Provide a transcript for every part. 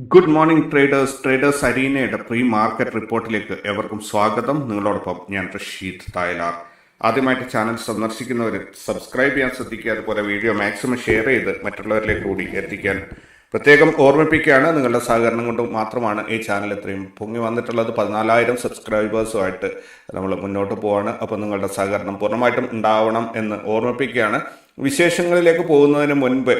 Good morning traders traders അരീനയുടെ pre market റിപ്പോർട്ടിലേക്ക് എവർക്കും സ്വാഗതം. നിങ്ങളോടൊപ്പം ഞാൻ റഷീദ് തായലാർ. ആദ്യമായിട്ട് ചാനൽ സന്ദർശിക്കുന്നവർ സബ്സ്ക്രൈബ് ചെയ്യാൻ ശ്രദ്ധിക്കുക. അതുപോലെ വീഡിയോ മാക്സിമം ഷെയർ ചെയ്ത് മറ്റുള്ളവരിലേക്ക് കൂടി എത്തിക്കാൻ പ്രത്യേകം ഓർമ്മിപ്പിക്കുകയാണ്. നിങ്ങളുടെ സഹകരണം കൊണ്ട് മാത്രമാണ് ഈ ചാനൽ ഇത്രയും പൊങ്ങി വന്നിട്ടുള്ളത്. പതിനാലായിരം സബ്സ്ക്രൈബേഴ്സുമായിട്ട് നമ്മൾ മുന്നോട്ട് പോവാണ്. അപ്പോൾ നിങ്ങളുടെ സഹകരണം പൂർണമായിട്ടും ഉണ്ടാവണം എന്ന് ഓർമ്മിപ്പിക്കുകയാണ്. വിശേഷങ്ങളിലേക്ക് പോകുന്നതിന് മുൻപ്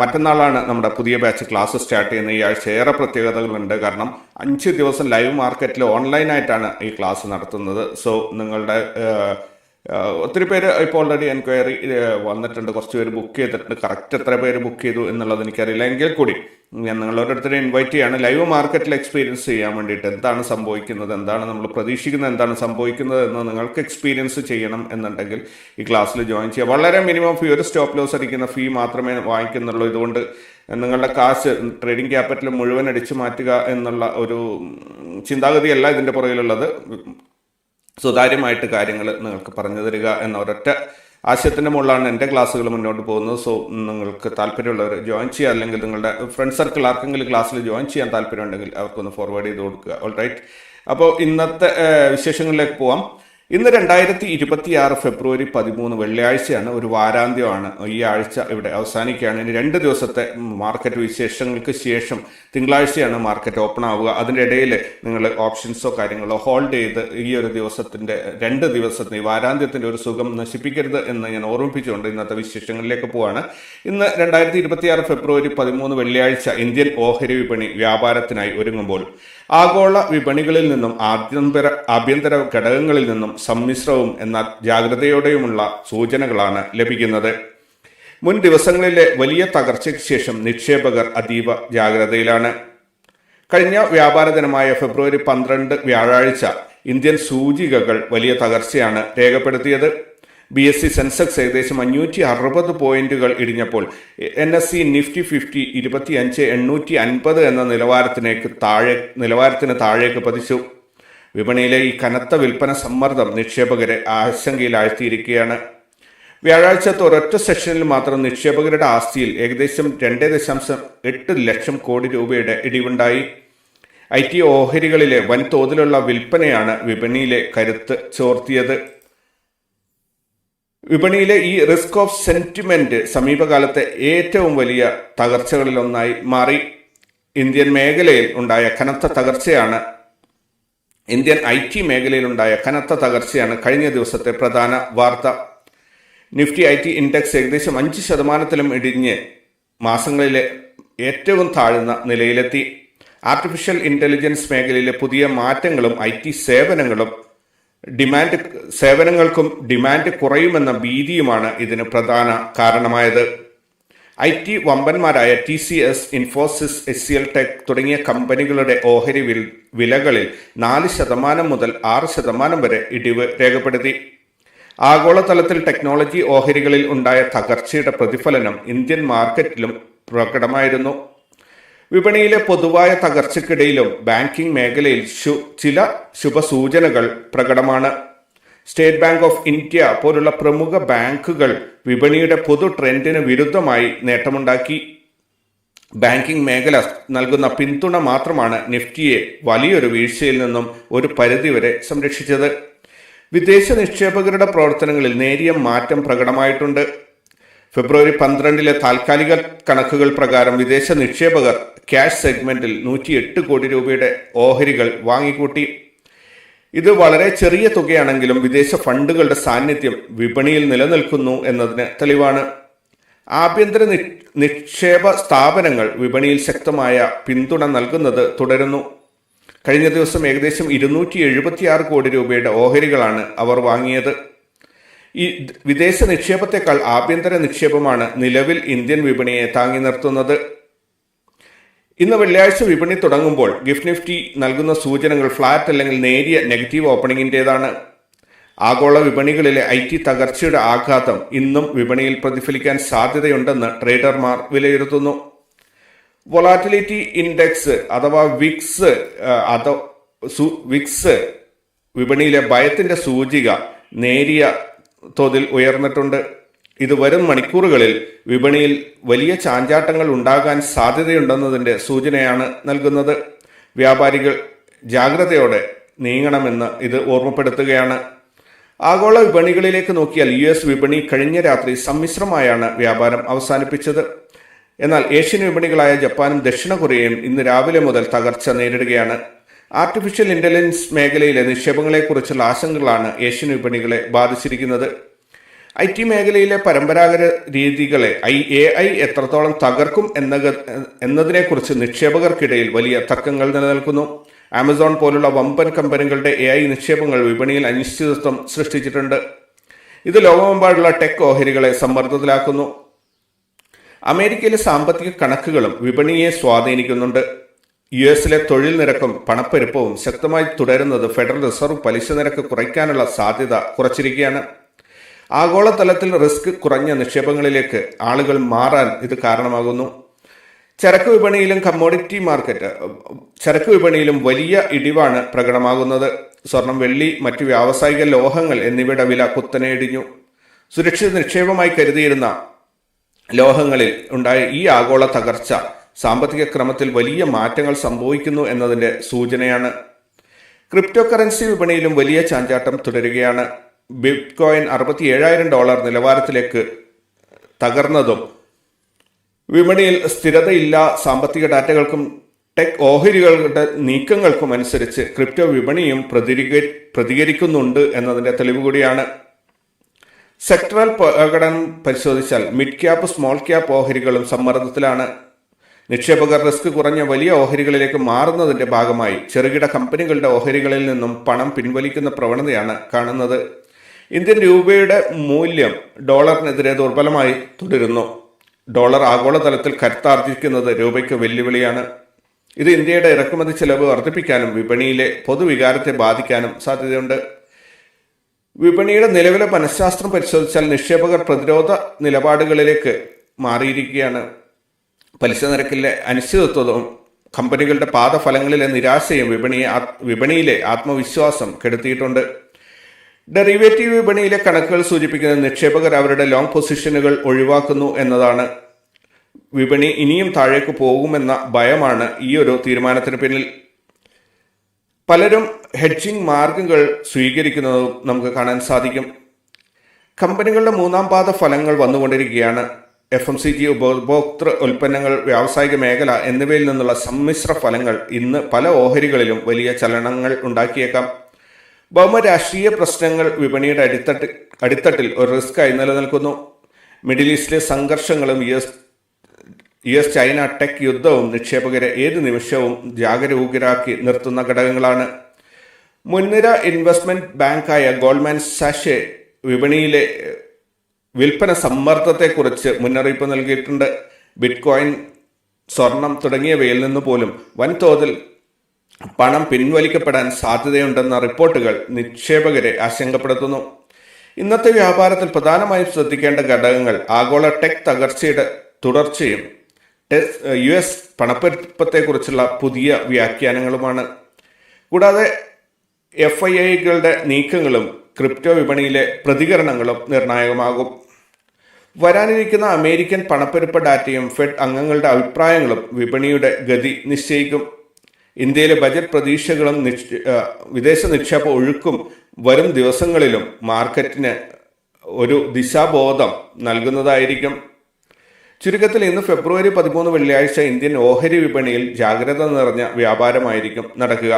മറ്റന്നാളാണ് നമ്മുടെ പുതിയ ബാച്ച് ക്ലാസ് സ്റ്റാർട്ട് ചെയ്യുന്നത് ഈ ആഴ്ച. ഏറെ പ്രത്യേകതകളുണ്ട്. കാരണം അഞ്ച് ദിവസം ലൈവ് മാർക്കറ്റിൽ ഓൺലൈനായിട്ടാണ് ഈ ക്ലാസ് നടത്തുന്നത്. സോ നിങ്ങളുടെ ഒത്തിരി പേര് ഇപ്പോൾ ഓൾറെഡി എൻക്വയറി വന്നിട്ടുണ്ട്. കുറച്ച് പേര് ബുക്ക് ചെയ്തിട്ടുണ്ട്. കറക്റ്റ് എത്ര പേര് ബുക്ക് ചെയ്തു എന്നുള്ളത് എനിക്കറിയില്ല. എങ്കിൽ കൂടി ഞാൻ നിങ്ങളോരോരുത്തരെ ഇൻവൈറ്റ് ചെയ്യാണ്. ലൈവ് മാർക്കറ്റിൽ എക്സ്പീരിയൻസ് ചെയ്യാൻ വേണ്ടിയിട്ട് എന്താണ് സംഭവിക്കുന്നത് എന്താണ് നമ്മൾ പ്രതീക്ഷിക്കുന്നത് എന്താണ് സംഭവിക്കുന്നത് എന്ന് നിങ്ങൾക്ക് എക്സ്പീരിയൻസ് ചെയ്യണം എന്നുണ്ടെങ്കിൽ ഈ ക്ലാസ്സിൽ ജോയിൻ ചെയ്യുക വളരെ മിനിമം ഫീ ഒരു സ്റ്റോപ്പ് ലോസ് അടിക്കുന്ന ഫീ മാത്രമേ വാങ്ങിക്കുന്നുള്ളൂ. ഇതുകൊണ്ട് നിങ്ങളുടെ കാശ് ട്രേഡിംഗ് ക്യാപിറ്റൽ മുഴുവൻ അടിച്ചു മാറ്റുക എന്നുള്ള ഒരു ചിന്താഗതിയല്ല ഇതിന്റെ പുറകിലുള്ളത്. സുതാര്യമായിട്ട് കാര്യങ്ങൾ നിങ്ങൾക്ക് പറഞ്ഞു തരിക എന്ന ഒരൊറ്റ ആശയത്തിന്റെ മുകളിലാണ് എന്റെ ക്ലാസ്സുകൾ മുന്നോട്ട് പോകുന്നത്. സോ നിങ്ങൾക്ക് താല്പര്യമുള്ളവർ ജോയിൻ ചെയ്യുക. അല്ലെങ്കിൽ നിങ്ങളുടെ ഫ്രണ്ട് സർക്കിൾ ആർക്കെങ്കിലും ക്ലാസ്സിൽ ജോയിൻ ചെയ്യാൻ താല്പര്യമുണ്ടെങ്കിൽ അവർക്കൊന്ന് ഫോർവേഡ് ചെയ്ത് കൊടുക്കുക. ഓൾ റൈറ്റ് അപ്പോൾ ഇന്നത്തെ വിശേഷങ്ങളിലേക്ക് പോവാം. ഇന്ന് രണ്ടായിരത്തി ഇരുപത്തി ആറ് ഫെബ്രുവരി പതിമൂന്ന് വെള്ളിയാഴ്ചയാണ് ഒരു വാരാന്ത്യമാണ്. ഈ ആഴ്ച ഇവിടെ അവസാനിക്കുകയാണ്. ഇനി രണ്ട് ദിവസത്തെ മാർക്കറ്റ് വിശേഷങ്ങൾക്ക് ശേഷം തിങ്കളാഴ്ചയാണ് മാർക്കറ്റ് ഓപ്പൺ ആവുക. അതിന്റെ ഇടയിൽ നിങ്ങൾ ഓപ്ഷൻസോ കാര്യങ്ങളോ ഹോൾഡ് ചെയ്ത് ഈ ഒരു ദിവസത്തിന്റെ രണ്ട് ദിവസത്തെ വാരാന്ത്യത്തിന്റെ ഒരു സുഖം നശിപ്പിക്കരുത് എന്ന് ഞാൻ ഓർമ്മിപ്പിച്ചുകൊണ്ട് ഇന്നത്തെ വിശേഷങ്ങളിലേക്ക് പോവാണ്. ഇന്ന് രണ്ടായിരത്തി ഇരുപത്തിയാറ് ഫെബ്രുവരി പതിമൂന്ന് വെള്ളിയാഴ്ച ഇന്ത്യൻ ഓഹരി വിപണി വ്യാപാരത്തിനായി ഒരുങ്ങുമ്പോൾ ആഗോള വിപണികളിൽ നിന്നും ആഭ്യന്തര ആഭ്യന്തര ഘടകങ്ങളിൽ നിന്നും സമ്മിശ്രവും എന്നാൽ ജാഗ്രതയോടെയുമുള്ള സൂചനകളാണ് ലഭിക്കുന്നത്. മുൻ ദിവസങ്ങളിലെ വലിയ തകർച്ചയ്ക്ക് ശേഷം നിക്ഷേപകർ അതീവ ജാഗ്രതയിലാണ്. കഴിഞ്ഞ വ്യാപാര ദിനമായ ഫെബ്രുവരി പന്ത്രണ്ട് വ്യാഴാഴ്ച ഇന്ത്യൻ സൂചികകൾ വലിയ തകർച്ചയാണ് രേഖപ്പെടുത്തിയത്. ബി എസ് സി സെൻസെക്സ് ഏകദേശം അഞ്ഞൂറ്റി അറുപത് പോയിന്റുകൾ ഇടിഞ്ഞപ്പോൾ N S C Nifty fifty ഇരുപത്തി അഞ്ച് എണ്ണൂറ്റി അൻപത് എന്ന നിലവാരത്തിലേക്ക് താഴെ നിലവാരത്തിന് താഴേക്ക് പതിച്ചു. വിപണിയിലെ ഈ കനത്ത വിൽപ്പന സമ്മർദ്ദം നിക്ഷേപകരെ ആശങ്കയിലാഴ്ത്തിയിരിക്കുകയാണ്. വ്യാഴാഴ്ചത്തെ ഒരൊറ്റ സെഷനിൽ മാത്രം നിക്ഷേപകരുടെ ആസ്തിയിൽ ഏകദേശം രണ്ട് ദശാംശം എട്ട് ലക്ഷം കോടി രൂപയുടെ ഇടിവുണ്ടായി. ഐ ടി ഓഹരികളിലെ വൻതോതിലുള്ള വിൽപ്പനയാണ് വിപണിയിലെ കരുത്ത് ചോർത്തിയത്. വിപണിയിലെ ഈ റിസ്ക് ഓഫ് സെന്റിമെന്റ് സമീപകാലത്തെ ഏറ്റവും വലിയ തകർച്ചകളിലൊന്നായി മാറി. ഇന്ത്യൻ മേഖലയിൽ ഉണ്ടായ കനത്ത തകർച്ചയാണ് ഇന്ത്യൻ ഐ ടി മേഖലയിലുണ്ടായ കനത്ത തകർച്ചയാണ് കഴിഞ്ഞ ദിവസത്തെ പ്രധാന വാർത്ത. നിഫ്റ്റി ഐ ടി ഇൻഡെക്സ് ഏകദേശം അഞ്ച് ശതമാനത്തിലും ഇടിഞ്ഞ് മാസങ്ങളിലെ ഏറ്റവും താഴ്ന്ന നിലയിലെത്തി. ആർട്ടിഫിഷ്യൽ ഇന്റലിജൻസ് മേഖലയിലെ പുതിയ മാറ്റങ്ങളും ഐ ടി സേവനങ്ങളും ഡിമാൻഡ് സേവനങ്ങൾക്കും ഡിമാൻഡ് കുറയുമെന്ന ഭീതിയുമാണ് ഇതിന് പ്രധാന കാരണമായത്. I T വമ്പന്മാരായ T C S Infosys S C L tech തുടങ്ങിയ കമ്പനികളുടെ ഓഹരി വിലകളിൽ നാല് ശതമാനം മുതൽ ആറ് ശതമാനം വരെ ഇടിവ് രേഖപ്പെടുത്തി. ആഗോളതലത്തിൽ ടെക്നോളജി ഓഹരികളിൽ ഉണ്ടായ തകർച്ചയുടെ പ്രതിഫലനം ഇന്ത്യൻ മാർക്കറ്റിലും പ്രകടമായിരുന്നു. വിപണിയിലെ പൊതുവായ തകർച്ചയ്ക്കിടയിലും ബാങ്കിംഗ് മേഖലയിൽ ചില ശുഭസൂചനകൾ പ്രകടമാണ്. സ്റ്റേറ്റ് ബാങ്ക് ഓഫ് ഇന്ത്യ പോലുള്ള പ്രമുഖ ബാങ്കുകൾ വിപണിയുടെ പൊതു ട്രെൻഡിന് വിരുദ്ധമായി നേട്ടമുണ്ടാക്കി. ബാങ്കിംഗ് മേഖല നൽകുന്ന പിന്തുണ മാത്രമാണ് നിഫ്റ്റിയെ വലിയൊരു വീഴ്ചയിൽ നിന്നും ഒരു പരിധിവരെ സംരക്ഷിച്ചത്. വിദേശ നിക്ഷേപകരുടെ പ്രവർത്തനങ്ങളിൽ നേരിയ മാറ്റം പ്രകടമായിട്ടുണ്ട്. ഫെബ്രുവരി പന്ത്രണ്ടിലെ താൽക്കാലിക കണക്കുകൾ പ്രകാരം വിദേശ നിക്ഷേപകർ ക്യാഷ് സെഗ്മെന്റിൽ നൂറ്റിയെട്ട് കോടി രൂപയുടെ ഓഹരികൾ വാങ്ങിക്കൂട്ടി. ഇത് വളരെ ചെറിയ തുകയാണെങ്കിലും വിദേശ ഫണ്ടുകളുടെ സാന്നിധ്യം വിപണിയിൽ നിലനിൽക്കുന്നു എന്നതിന് തെളിവാണ്. ആഭ്യന്തര നിക്ഷേപ സ്ഥാപനങ്ങൾ വിപണിയിൽ ശക്തമായ പിന്തുണ നൽകുന്നത് തുടരുന്നു. കഴിഞ്ഞ ദിവസം ഏകദേശം ഇരുന്നൂറ്റി കോടി രൂപയുടെ ഓഹരികളാണ് അവർ വാങ്ങിയത്. ഈ വിദേശ നിക്ഷേപത്തെക്കാൾ ആഭ്യന്തര നിക്ഷേപമാണ് നിലവിൽ ഇന്ത്യൻ വിപണിയെ താങ്ങി നിർത്തുന്നത്. ഇന്ന് വെള്ളിയാഴ്ച വിപണി തുടങ്ങുമ്പോൾ ഗിഫ്റ്റ് നിഫ്റ്റി നൽകുന്ന സൂചനകൾ ഫ്ലാറ്റ് അല്ലെങ്കിൽ നേരിയ നെഗറ്റീവ് ഓപ്പണിംഗിന്റേതാണ് ആഗോള വിപണികളിലെ ഐ ടി തകർച്ചയുടെ ആഘാതം ഇന്നും വിപണിയിൽ പ്രതിഫലിക്കാൻ സാധ്യതയുണ്ടെന്ന് ട്രേഡർമാർ വിലയിരുത്തുന്നു. വൊളാറ്റിലിറ്റി ഇൻഡെക്സ് അഥവാ വിക്സ് വിക്സ് വിപണിയിലെ ഭയത്തിന്റെ സൂചിക നേരിയ തോതിൽ ഉയർന്നിട്ടുണ്ട്. ഇത് വരും മണിക്കൂറുകളിൽ വിപണിയിൽ വലിയ ചാഞ്ചാട്ടങ്ങൾ ഉണ്ടാകാൻ സാധ്യതയുണ്ടെന്നതിന്റെ സൂചനയാണ് നൽകുന്നത്. വ്യാപാരികൾ ജാഗ്രതയോടെ നീങ്ങണമെന്ന് ഇത് ഓർമ്മപ്പെടുത്തുകയാണ്. ആഗോള വിപണികളിലേക്ക് നോക്കിയാൽ യു എസ് വിപണി കഴിഞ്ഞ രാത്രി സമ്മിശ്രമായാണ് വ്യാപാരം അവസാനിപ്പിച്ചത്. എന്നാൽ ഏഷ്യൻ വിപണികളായ ജപ്പാനും ദക്ഷിണ കൊറിയയും ഇന്ന് രാവിലെ മുതൽ തകർച്ച നേരിടുകയാണ്. ആർട്ടിഫിഷ്യൽ ഇന്റലിജൻസ് മേഖലയിലെ നിക്ഷേപങ്ങളെക്കുറിച്ചുള്ള ആശങ്കകളാണ് ഏഷ്യൻ വിപണികളെ ബാധിച്ചിരിക്കുന്നത്. ഐ ടി മേഖലയിലെ പരമ്പരാഗത രീതികളെ ഐ എ ഐ എത്രത്തോളം തകർക്കും എന്ന എന്നതിനെക്കുറിച്ച് നിക്ഷേപകർക്കിടയിൽ വലിയ തർക്കങ്ങൾ നിലനിൽക്കുന്നു. ആമസോൺ പോലുള്ള വമ്പൻ കമ്പനികളുടെ എ ഐ നിക്ഷേപങ്ങൾ വിപണിയിൽ അനിശ്ചിതത്വം സൃഷ്ടിച്ചിട്ടുണ്ട്. ഇത് ലോകമെമ്പാടുള്ള ടെക് ഓഹരികളെ സമ്മർദ്ദത്തിലാക്കുന്നു. അമേരിക്കയിലെ സാമ്പത്തിക കണക്കുകളും വിപണിയെ സ്വാധീനിക്കുന്നുണ്ട്. യു എസിലെ തൊഴിൽ നിരക്കും പണപ്പെരുപ്പവും ശക്തമായി തുടരുന്നത് ഫെഡറൽ റിസർവ് പലിശ നിരക്ക് കുറയ്ക്കാനുള്ള സാധ്യത കുറച്ചിരിക്കുകയാണ്. ആഗോളതലത്തിൽ റിസ്ക് കുറഞ്ഞ നിക്ഷേപങ്ങളിലേക്ക് ആളുകൾ മാറാൻ ഇത് കാരണമാകുന്നു. ചരക്ക് വിപണിയിലും കമ്മോഡിറ്റി മാർക്കറ്റ് ചരക്ക് വിപണിയിലും വലിയ ഇടിവാണ് പ്രകടമാകുന്നത്. സ്വർണം വെള്ളി മറ്റു വ്യാവസായിക ലോഹങ്ങൾ എന്നിവയുടെ വില കുത്തനെ ഇടിഞ്ഞു സുരക്ഷിത നിക്ഷേപമായി കരുതിയിരുന്ന ലോഹങ്ങളിൽ ഉണ്ടായ ഈ ആഗോള തകർച്ച സാമ്പത്തിക ക്രമത്തിൽ വലിയ മാറ്റങ്ങൾ സംഭവിക്കുന്നു എന്നതിന്റെ സൂചനയാണ്. ക്രിപ്റ്റോ കറൻസി വിപണിയിലും വലിയ ചാഞ്ചാട്ടം തുടരുകയാണ്. ബിറ്റ്കോയിൻ അറുപത്തി ഏഴായിരം ഡോളർ നിലവാരത്തിലേക്ക് തകർന്നതും വിപണിയിൽ സ്ഥിരതയില്ല സാമ്പത്തിക ഡാറ്റകൾക്കും ടെക് ഓഹരികളുടെ നീക്കങ്ങൾക്കും അനുസരിച്ച് ക്രിപ്റ്റോ വിപണിയും പ്രതിരിക പ്രതികരിക്കുന്നുണ്ട് എന്നതിന്റെ തെളിവ് കൂടിയാണ്. സെക്ടറൽ പ്രകടനം പരിശോധിച്ചാൽ മിഡ് ക്യാപ്പ് സ്മോൾ ക്യാപ്പ് ഓഹരികളും സമ്മർദ്ദത്തിലാണ്. നിക്ഷേപകർ റിസ്ക് കുറഞ്ഞ വലിയ ഓഹരികളിലേക്ക് മാറുന്നതിന്റെ ഭാഗമായി ചെറുകിട കമ്പനികളുടെ ഓഹരികളിൽ നിന്നും പണം പിൻവലിക്കുന്ന പ്രവണതയാണ് കാണുന്നത്. ഇന്ത്യൻ രൂപയുടെ മൂല്യം ഡോളറിനെതിരെ ദുർബലമായി തുടരുന്നു. ഡോളർ ആഗോളതലത്തിൽ കരുത്താർജിക്കുന്നത് രൂപയ്ക്ക് വെല്ലുവിളിയാണ്. ഇത് ഇന്ത്യയുടെ ഇറക്കുമതി ചെലവ് വർദ്ധിപ്പിക്കാനും വിപണിയിലെ പൊതുവികാരത്തെ ബാധിക്കാനും സാധ്യതയുണ്ട്. വിപണിയുടെ നിലവിലെ മനഃശാസ്ത്രം പരിശോധിച്ചാൽ നിക്ഷേപകർ പ്രതിരോധ നിലപാടുകളിലേക്ക് മാറിയിരിക്കുകയാണ്. പലിശ നിരക്കിലെ അനിശ്ചിതത്വവും കമ്പനികളുടെ പാദഫലങ്ങളിലെ നിരാശയും വിപണിയെ വിപണിയിലെ ആത്മവിശ്വാസം കെടുത്തിയിട്ടുണ്ട്. ഡെറിവേറ്റീവ് വിപണിയിലെ കണക്കുകൾ സൂചിപ്പിക്കുന്ന നിക്ഷേപകർ അവരുടെ ലോങ് പൊസിഷനുകൾ ഒഴിവാക്കുന്നു എന്നതാണ്. വിപണി ഇനിയും താഴേക്ക് പോകുമെന്ന ഭയമാണ് ഈ ഒരു തീരുമാനത്തിന് പിന്നിൽ. പലരും ഹെഡ്ജിംഗ് മാർഗങ്ങൾ സ്വീകരിക്കുന്നതും നമുക്ക് കാണാൻ സാധിക്കും. കമ്പനികളുടെ മൂന്നാം പാദ ഫലങ്ങൾ വന്നുകൊണ്ടിരിക്കുകയാണ്. എഫ് എം സി ജി ഉപഭോക്തൃ ഉൽപ്പന്നങ്ങൾ വ്യാവസായിക മേഖല എന്നിവയിൽ നിന്നുള്ള സമ്മിശ്ര ഫലങ്ങൾ ഇന്ന് പല ഓഹരികളിലും വലിയ ചലനങ്ങൾ ഉണ്ടാക്കിയേക്കാം. ഭൗമ രാഷ്ട്രീയ പ്രശ്നങ്ങൾ വിപണിയുടെ അടിത്തട്ട് അടിത്തട്ടിൽ ഒരു റിസ്ക്കായി നിലനിൽക്കുന്നു. മിഡിൽ ഈസ്റ്റിലെ സംഘർഷങ്ങളും U S U S China tech യുദ്ധവും നിക്ഷേപകരെ ഏത് നിമിഷവും ജാഗരൂകരാക്കി നിർത്തുന്ന ഘടകങ്ങളാണ്. മുൻനിര ഇൻവെസ്റ്റ്മെന്റ് ബാങ്കായ ഗോൾഡ്മാൻ സാഷെ വിപണിയിലെ വിൽപ്പന സമ്മർദ്ദത്തെക്കുറിച്ച് മുന്നറിയിപ്പ് നൽകിയിട്ടുണ്ട്. ബിറ്റ്കോയിൻ സ്വർണം തുടങ്ങിയവയിൽ നിന്ന് പോലും വൻതോതിൽ പണം പിൻവലിക്കപ്പെടാൻ സാധ്യതയുണ്ടെന്ന റിപ്പോർട്ടുകൾ നിക്ഷേപകരെ ആശങ്കപ്പെടുത്തുന്നു. ഇന്നത്തെ വ്യാപാരത്തിൽ പ്രധാനമായും ശ്രദ്ധിക്കേണ്ട ഘടകങ്ങൾ ആഗോള ടെക് തകർച്ചയുടെ തുടർച്ചയും യു എസ് പണപ്പെരുപ്പത്തെക്കുറിച്ചുള്ള പുതിയ വ്യാഖ്യാനങ്ങളുമാണ്. കൂടാതെ എഫ് ഐ ഐകളുടെ നീക്കങ്ങളും ക്രിപ്റ്റോ വിപണിയിലെ പ്രതികരണങ്ങളും നിർണായകമാകും. വരാനിരിക്കുന്ന അമേരിക്കൻ പണപ്പെരുപ്പ ഡാറ്റയും ഫെഡ് അംഗങ്ങളുടെ അഭിപ്രായങ്ങളും വിപണിയുടെ ഗതി നിശ്ചയിക്കും. ഇന്ത്യയിലെ ബജറ്റ് പ്രതീക്ഷകളും വിദേശ നിക്ഷേപ ഒഴുക്കും വരും ദിവസങ്ങളിലും മാർക്കറ്റിന് ഒരു ദിശാബോധം നൽകുന്നതായിരിക്കും. ചുരുക്കത്തിൽ ഇന്ന് ഫെബ്രുവരി പതിമൂന്ന് വെള്ളിയാഴ്ച ഇന്ത്യൻ ഓഹരി വിപണിയിൽ ജാഗ്രത നിറഞ്ഞ വ്യാപാരമായിരിക്കും നടക്കുക.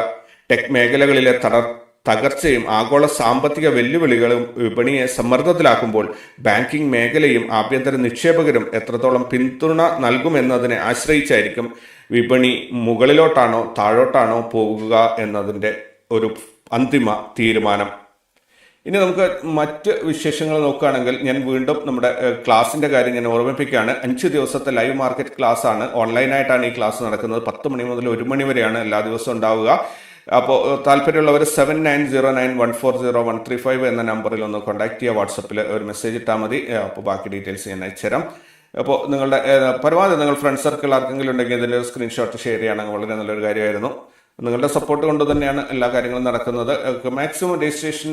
ടെക് മേഖലകളിലെ തടർ തകർച്ചയും ആഗോള സാമ്പത്തിക വെല്ലുവിളികളും വിപണിയെ സമ്മർദ്ദത്തിലാക്കുമ്പോൾ ബാങ്കിംഗ് മേഖലയും ആഭ്യന്തര നിക്ഷേപകരും എത്രത്തോളം പിന്തുണ നൽകുമെന്നതിനെ ആശ്രയിച്ചായിരിക്കും വിപണി മുകളിലോട്ടാണോ താഴോട്ടാണോ പോകുക എന്നതിന്റെ ഒരു അന്തിമ തീരുമാനം. ഇനി നമുക്ക് മറ്റ് വിശേഷങ്ങൾ നോക്കുകയാണെങ്കിൽ ഞാൻ വീണ്ടും നമ്മുടെ ക്ലാസ്സിന്റെ കാര്യം ഞാൻ ഓർമ്മിപ്പിക്കുകയാണ്. അഞ്ച് ദിവസത്തെ ലൈവ് മാർക്കറ്റ് ക്ലാസ് ആണ് ഓൺലൈനായിട്ടാണ് ഈ ക്ലാസ് നടക്കുന്നത്. പത്ത് മണി മുതൽ ഒരു മണി വരെയാണ് എല്ലാ ദിവസവും ഉണ്ടാവുക. അപ്പോൾ താല്പര്യമുള്ളവർ seven nine zero nine one four zero one three five എന്ന നമ്പറിൽ ഒന്ന് കോൺടാക്ട് ചെയ്യുക. വാട്സപ്പിൽ ഒരു മെസ്സേജ് ഇട്ടാൽ മതി. അപ്പോൾ ബാക്കി ഡീറ്റെയിൽസ് ഞാൻ അയച്ചുതരാം. അപ്പോൾ നിങ്ങളുടെ പരമാവധി നിങ്ങൾ ഫ്രണ്ട് സർക്കിൾ ആർക്കെങ്കിലും ഉണ്ടെങ്കിൽ ഇതിന്റെ ഒരു സ്ക്രീൻഷോട്ട് ഷെയർ ചെയ്യുകയാണെങ്കിൽ വളരെ നല്ലൊരു കാര്യമായിരുന്നു. നിങ്ങളുടെ സപ്പോർട്ട് കൊണ്ട് തന്നെയാണ് എല്ലാ കാര്യങ്ങളും നടക്കുന്നത്. മാക്സിമം രജിസ്ട്രേഷൻ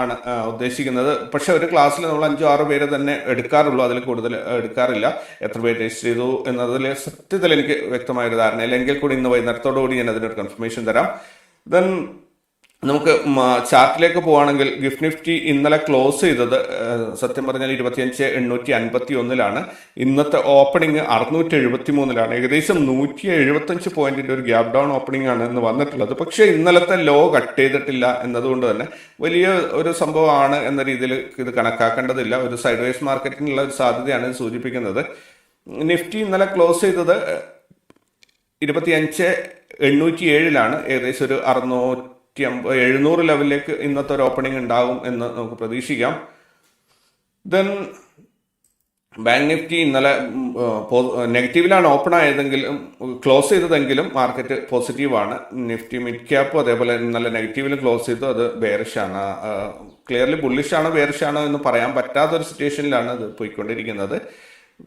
ആണ് ഉദ്ദേശിക്കുന്നത്. പക്ഷേ ഒരു ക്ലാസ്സിൽ നമ്മൾ അഞ്ചോ ആറോ പേര് തന്നെ എടുക്കാറുള്ളൂ. അതിൽ കൂടുതൽ എടുക്കാറില്ല. എത്ര പേര് രജിസ്റ്റർ ചെയ്തു എന്നതിൽ സത്യത്തിൽ എനിക്ക് വ്യക്തമായൊരു ധാരണയില്ല. എങ്കിൽ കൂടി ഇന്ന് വൈകുന്നേരത്തോടു കൂടി ഞാൻ അതിനൊരു കൺഫർമേഷൻ തരാം. ദെൻ നമുക്ക് ചാർട്ടിലേക്ക് പോവുകയാണെങ്കിൽ ഗിഫ്റ്റ് നിഫ്റ്റി ഇന്നലെ ക്ലോസ് ചെയ്തത് സത്യം പറഞ്ഞാൽ ഇരുപത്തിയഞ്ച് എണ്ണൂറ്റി അൻപത്തി ഒന്നിലാണ് ഇന്നത്തെ ഓപ്പണിംഗ് അറുന്നൂറ്റി എഴുപത്തി മൂന്നിലാണ് ഏകദേശം നൂറ്റി എഴുപത്തഞ്ച് പോയിന്റിന്റെ ഒരു ഗ്യാപ് ഡൗൺ ഓപ്പണിംഗ് ആണ് ഇന്ന് വന്നിട്ടുള്ളത്. പക്ഷേ ഇന്നലത്തെ ലോ കട്ട് ചെയ്തിട്ടില്ല എന്നതുകൊണ്ട് തന്നെ വലിയ ഒരു സംഭവമാണ് എന്ന രീതിയിൽ ഇത് കണക്കാക്കേണ്ടതില്ല. ഒരു സൈഡ് വേസ് മാർക്കറ്റിനുള്ള ഒരു സാധ്യതയാണ് സൂചിപ്പിക്കുന്നത്. നിഫ്റ്റി ഇന്നലെ ക്ലോസ് ചെയ്തത് ഇരുപത്തിയഞ്ച് എണ്ണൂറ്റി ഏഴിലാണ് ഏകദേശം ഒരു അറുന്നൂറ്റി അമ്പ എഴുന്നൂറ് ലെവലിലേക്ക് ഇന്നത്തെ ഒരു ഓപ്പണിംഗ് ഉണ്ടാകും എന്ന് നമുക്ക് പ്രതീക്ഷിക്കാം. ദെൻ ബാങ്ക് നിഫ്റ്റി ഇന്നലെ നെഗറ്റീവിലാണ് ഓപ്പൺ ആയതെങ്കിലും ക്ലോസ് ചെയ്തതെങ്കിലും മാർക്കറ്റ് പോസിറ്റീവാണ് നിഫ്റ്റി മിഡ് ക്യാപ്പും അതേപോലെ ഇന്നലെ നെഗറ്റീവിൽ ക്ലോസ് ചെയ്തു. അത് ബേറിഷാണ് ക്ലിയർലി ബുള്ളിഷാണോ ബേറിഷാണോ എന്ന് പറയാൻ പറ്റാത്തൊരു സിറ്റുവേഷനിലാണ് അത് പോയിക്കൊണ്ടിരിക്കുന്നത്.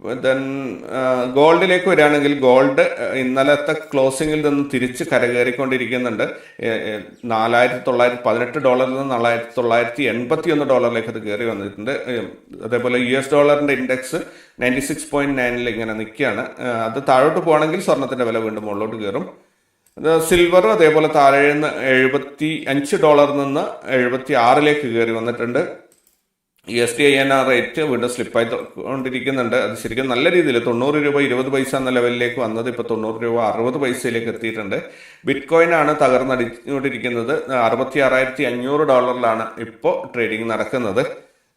ദെൻ ഗോൾഡിലേക്ക് വരികയാണെങ്കിൽ ഗോൾഡ് ഇന്നലത്തെ ക്ലോസിംഗിൽ നിന്ന് തിരിച്ച് കരകയറിക്കൊണ്ടിരിക്കുന്നുണ്ട്. നാലായിരത്തി തൊള്ളായിരത്തി പതിനെട്ട് ഡോളറിൽ നിന്ന് നാലായിരത്തി തൊള്ളായിരത്തി എൺപത്തി ഒന്ന് ഡോളറിലേക്ക് അത് കയറി വന്നിട്ടുണ്ട്. അതേപോലെ യു എസ് ഡോളറിന്റെ ഇൻഡെക്സ് നയന്റി സിക്സ് പോയിന്റ് നയനിൽ ഇങ്ങനെ നിൽക്കുകയാണ്. അത് താഴോട്ട് പോകണമെങ്കിൽ സ്വർണത്തിന്റെ വില വീണ്ടും മുകളിലോട്ട് കയറും. സിൽവറും അതേപോലെ താഴെ നിന്ന് എഴുപത്തി അഞ്ച് ഡോളറിൽ നിന്ന് എഴുപത്തി ആറിലേക്ക് കയറി വന്നിട്ടുണ്ട്. S T I N R rate വീണ്ടും സ്ലിപ്പായി കൊണ്ടിരിക്കുന്നുണ്ട്. അത് ശരിക്കും നല്ല രീതിയിൽ തൊണ്ണൂറ് രൂപ ഇരുപത് പൈസ എന്ന ലെവലിലേക്ക് വന്നത് ഇപ്പോൾ തൊണ്ണൂറ് രൂപ അറുപത് പൈസയിലേക്ക് എത്തിയിട്ടുണ്ട്. ബിറ്റ് ആണ് തകർന്നടിച്ചുകൊണ്ടിരിക്കുന്നത് അറുപത്തി ആറായിരത്തി അഞ്ഞൂറ് ഡോളറിലാണ് ഇപ്പോൾ ട്രേഡിംഗ് നടക്കുന്നത്.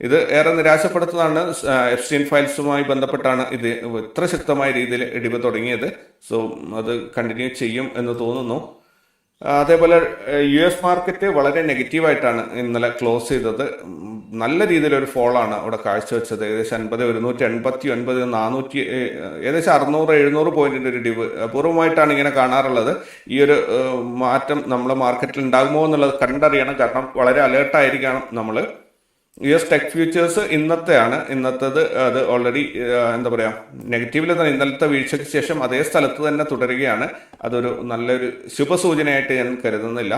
ഇത് ഏറെ നിരാശപ്പെടുത്തുന്നതാണ്. എഫ്സ്റ്റീൻ ഫയൽസുമായി ബന്ധപ്പെട്ടാണ് ഇത് ഇത്ര ശക്തമായ രീതിയിൽ ഇടിവ് തുടങ്ങിയത്. സോ അത് കണ്ടിന്യൂ ചെയ്യും എന്ന് തോന്നുന്നു. അതേപോലെ യു എസ് മാർക്കറ്റ് വളരെ നെഗറ്റീവായിട്ടാണ് ഇന്നലെ ക്ലോസ് ചെയ്തത്. നല്ല രീതിയിലൊരു ഫോളാണ് അവിടെ കാഴ്ചവെച്ചത്. ഏകദേശം അൻപത് ഒരുന്നൂറ്റി എൺപത്തി ഒൻപത് നാനൂറ്റി ഏകദേശം അറുന്നൂറ് എഴുന്നൂറ് പോയിന്റിന്റെ ഒരു ഡിവ് അപൂർവമായിട്ടാണ് ഇങ്ങനെ കാണാറുള്ളത്. ഈ ഒരു മാറ്റം നമ്മുടെ മാർക്കറ്റിൽ ഉണ്ടാകുമോ എന്നുള്ളത് കണ്ടറിയണം. കാരണം വളരെ അലേർട്ടായിരിക്കണം നമ്മൾ യു എസ് ടെക് ഫ്യൂച്ചേഴ്സ് ഇന്നത്തെയാണ് ഇന്നത്തേത് അത് ഓൾറെഡി എന്താ പറയുക നെഗറ്റീവിൽ തന്നെ ഇന്നലത്തെ വീഴ്ചയ്ക്ക് ശേഷം അതേ സ്ഥലത്ത് തന്നെ തുടരുകയാണ്. അതൊരു നല്ലൊരു ശുഭസൂചനയായിട്ട് ഞാൻ കരുതുന്നില്ല.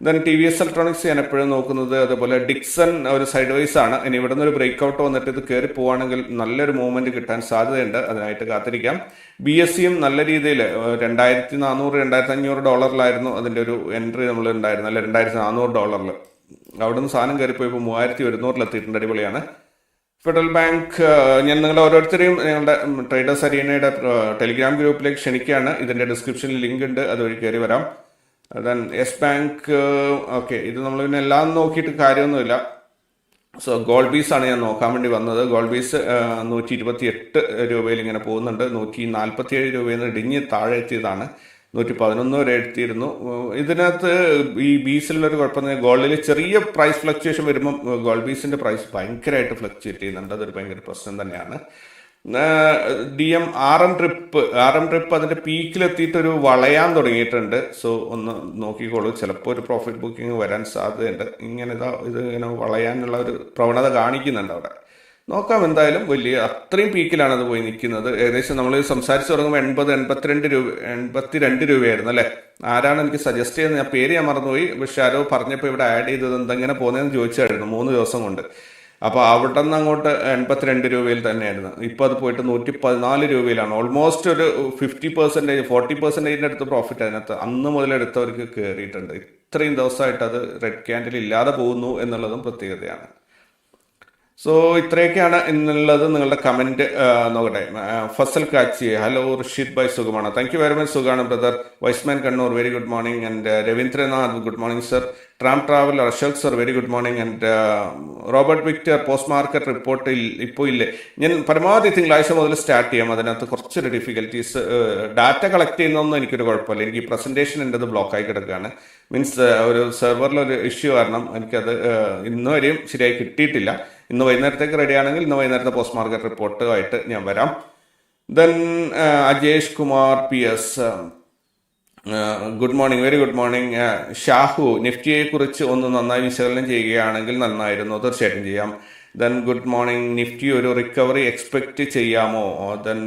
Then T V S electronics ഞാൻ എപ്പോഴും നോക്കുന്നത് അതുപോലെ ഡിക്സൺ ഒരു സൈഡ് വൈസ് ആണ്. ഇനി ഇവിടെ നിന്ന് ഒരു ബ്രേക്ക് ഔട്ട് വന്നിട്ട് ഇത് കയറി പോവുകയാണെങ്കിൽ നല്ലൊരു മൂവ്മെന്റ് കിട്ടാൻ സാധ്യതയുണ്ട്. അതിനായിട്ട് കാത്തിരിക്കാം. ബി എസ് സിയും നല്ല രീതിയിൽ രണ്ടായിരത്തി നാനൂറ് രണ്ടായിരത്തി അഞ്ഞൂറ് ഡോളറിലായിരുന്നു അതിന്റെ ഒരു എൻട്രി നമ്മൾ ഉണ്ടായിരുന്നത് അല്ലെ രണ്ടായിരത്തി നാനൂറ് ഡോളറിൽ അവിടെ നിന്ന് സാധനം കയറിപ്പോയപ്പോൾ മൂവായിരത്തി ഒരുന്നൂറിൽ എത്തിയിട്ടുണ്ട് അടിപൊളിയാണ്. ഫെഡറൽ ബാങ്ക് ഞാൻ നിങ്ങളെ ഓരോരുത്തരെയും ഞങ്ങളുടെ ട്രേഡേഴ്സ് അരീനയുടെ ടെലിഗ്രാം ഗ്രൂപ്പിലേക്ക് ക്ഷണിക്കുകയാണ്. ഇതിന്റെ ഡിസ്ക്രിപ്ഷനിൽ ലിങ്ക് ഉണ്ട് അതുവഴി കയറി വരാം. ദെൻ യെസ് ബാങ്ക് ഓക്കെ ഇത് നമ്മൾ പിന്നെ എല്ലാം നോക്കിയിട്ട് കാര്യമൊന്നുമില്ല. സോ ഗോൾഡ് ബീസ് ആണ് ഞാൻ നോക്കാൻ വേണ്ടി വന്നത്. ഗോൾഡ് ബീസ് നൂറ്റി ഇരുപത്തി എട്ട് രൂപയിൽ ഇങ്ങനെ പോകുന്നുണ്ട്. നൂറ്റി നാൽപ്പത്തി ഏഴ് രൂപയിൽ നിന്ന് ഇടിഞ്ഞ് താഴെ എത്തിയതാണ്. നൂറ്റി പതിനൊന്ന് വരെ എത്തിയിരുന്നു ഇതിനകത്ത് ഈ ബീസിലുള്ളൊരു കുഴപ്പം ഗോൾഡിൽ ചെറിയ പ്രൈസ് ഫ്ലക്ച്വേഷൻ വരുമ്പം ഗോൾഡ് ബീസിന്റെ പ്രൈസ് ഭയങ്കരമായിട്ട് ഫ്ലക്ച്വേറ്റ് ചെയ്യുന്നുണ്ട്. അതൊരു ഭയങ്കര പ്രശ്നം തന്നെയാണ്. D M R M trip R M trip അതിന്റെ പീക്കിലെത്തിയിട്ട് ഒരു വളയാൻ തുടങ്ങിയിട്ടുണ്ട്. സോ ഒന്ന് നോക്കിക്കോളൂ. ചിലപ്പോൾ ഒരു പ്രോഫിറ്റ് ബുക്കിംഗ് വരാൻ സാധ്യതയുണ്ട്. ഇങ്ങനെ ഇത് ഇങ്ങനെ വളയാനുള്ള ഒരു പ്രവണത കാണിക്കുന്നുണ്ട് അവിടെ. നോക്കാം എന്തായാലും വലിയ അത്രയും പീക്കിലാണ് അത് പോയി നിൽക്കുന്നത്. ഏകദേശം നമ്മൾ സംസാരിച്ച് തുടങ്ങുമ്പോൾ എൺപത് എൺപത്തിരണ്ട് രൂപ എൺപത്തിരണ്ട് രൂപയായിരുന്നു അല്ലേ? ആരാണ് എനിക്ക് സജസ്റ്റ് ചെയ്യുന്നത്? ഞാൻ പേര് ഞാൻ മറന്നുപോയി. പക്ഷെ ആരോ പറഞ്ഞപ്പോൾ ഇവിടെ ആഡ് ചെയ്തത് എന്തെങ്ങനെ പോകുന്നതെന്ന് ചോദിച്ചായിരുന്നു മൂന്ന് ദിവസം കൊണ്ട്. അപ്പോൾ അവിടെ നിന്ന് അങ്ങോട്ട് എൺപത്തിരണ്ട് രൂപയിൽ തന്നെയായിരുന്നു. ഇപ്പോൾ അത് പോയിട്ട് നൂറ്റി പതിനാല് രൂപയിലാണ്. ഓൾമോസ്റ്റ് ഒരു ഫിഫ്റ്റി പെർസെന്റേജ് ഫോർട്ടി പെർസെന്റേജിന്റെ അടുത്ത് പ്രോഫിറ്റ് അതിനകത്ത് അന്ന് മുതൽ എടുത്തവർക്ക് കയറിയിട്ടുണ്ട് ഇത്രയും ദിവസമായിട്ട് അത് റെഡ് ക്യാൻഡിൽ ഇല്ലാതെ പോകുന്നു എന്നുള്ളതും പ്രത്യേകതയാണ്. സോ ഇത്രയൊക്കെയാണ് എന്നുള്ളത് നിങ്ങളുടെ കമന്റ് നോക്കട്ടെ. ഫസൽ കാച്ചി ഹലോ ഋഷിത് ബൈ സുഖമാണ്? താങ്ക് യു വെരി മച്ച് സുഖമാണ് brother Wiseman Kannur very good morning and Ravindranath good morning sir tram travel Ashok sir very good morning and Robert Victor post market report ഇപ്പോൾ ഇല്ലേ? ഞാൻ പരമാവധി തിങ്കളാഴ്ച മുതൽ start ചെയ്യാം. അതിനകത്ത് കുറച്ചൊരു ഡിഫിക്കൽറ്റീസ് ഡാറ്റ കളക്ട് ചെയ്യുന്നതൊന്നും എനിക്കൊരു കുഴപ്പമില്ല. എനിക്ക് പ്രസന്റേഷൻ എന്റെ അത് ബ്ലോക്കായി കിടക്കുകയാണ് മീൻസ് ഒരു സെർവറിലൊരു ഇഷ്യൂ കാരണം എനിക്കത് ഇന്നുവരെയും ഇന്ന് വരെയും ശരിയായി കിട്ടിയിട്ടില്ല. ഇന്ന് വൈകുന്നേരത്തേക്ക് റെഡി ആണെങ്കിൽ ഇന്ന് വൈകുന്നേരത്തെ പോസ്റ്റ് മാർക്കറ്റ് റിപ്പോർട്ടുമായിട്ട് ഞാൻ വരാം. Then Ajesh Kumar P S good morning very good morning Shahu നിഫ്റ്റിയെ കുറിച്ച് ഒന്ന് നന്നായി വിശകലനം ചെയ്യുകയാണെങ്കിൽ നന്നായിരുന്നു തീർച്ചയായിട്ടും ചെയ്യാം. ദെൻ ഗുഡ് മോർണിംഗ് നിഫ്റ്റി ഒരു റിക്കവറി എക്സ്പെക്റ്റ് ചെയ്യാമോ? ദെൻ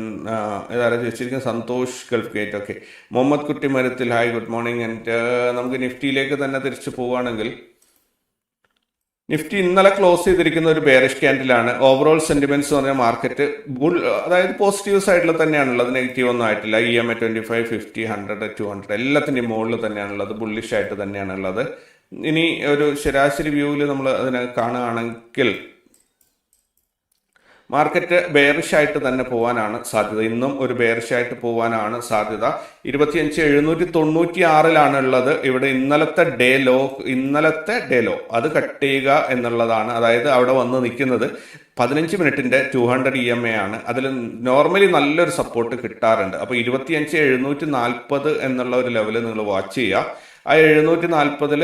ഇതാരാ ചോദിച്ചിരിക്കുന്നത്? Santhosh Gulf Gate okay Muhammad Kutty മരത്തിൽ ഹായ് ഗുഡ് മോർണിംഗ് ആൻഡ് നമുക്ക് നിഫ്റ്റിയിലേക്ക് തന്നെ തിരിച്ചു പോവുകയാണെങ്കിൽ നിഫ്റ്റി ഇന്നലെ ക്ലോസ് ചെയ്തിരിക്കുന്ന ഒരു ബേറിഷ് ക്യാൻഡിലാണ് ഓവറോൾ സെന്റിമെന്റ്സ് എന്ന് പറഞ്ഞാൽ മാർക്കറ്റ് ബുൾ അതായത് പോസിറ്റീവ് സൈഡിൽ തന്നെയാണുള്ളത്. നെഗറ്റീവ് ഒന്നും ആയിട്ടില്ല. E M A twenty five fifty hundred two hundred എല്ലാത്തിന്റെയും മുകളിൽ തന്നെയാണുള്ളത്. ബുള്ളിഷ് ആയിട്ട് തന്നെയാണുള്ളത്. ഇനി ഒരു ശരാശരി വ്യൂവിൽ നമ്മൾ അതിനെ കാണുകയാണെങ്കിൽ മാർക്കറ്റ് ബേറിഷായിട്ട് തന്നെ പോകാനാണ് സാധ്യത. ഇന്നും ഒരു ബേറിഷായിട്ട് പോകാനാണ് സാധ്യത. ഇരുപത്തിയഞ്ച് എഴുന്നൂറ്റി തൊണ്ണൂറ്റി ആറിലാണ് ഉള്ളത് ഇവിടെ ഇന്നലത്തെ ഡേ ലോ ഇന്നലത്തെ ഡേ ലോ അത് കട്ട് ചെയ്യുക എന്നുള്ളതാണ്. അതായത് അവിടെ വന്ന് നിൽക്കുന്നത് പതിനഞ്ച് മിനിറ്റിന്റെ two hundred E M A ആണ്. അതിൽ നോർമലി നല്ലൊരു സപ്പോർട്ട് കിട്ടാറുണ്ട്. അപ്പോൾ ഇരുപത്തിയഞ്ച് എഴുന്നൂറ്റി നാൽപ്പത് എന്നുള്ള ഒരു ലെവൽ നിങ്ങൾ വാച്ച് ചെയ്യുക. ആ എഴുന്നൂറ്റി നാൽപ്പതിൽ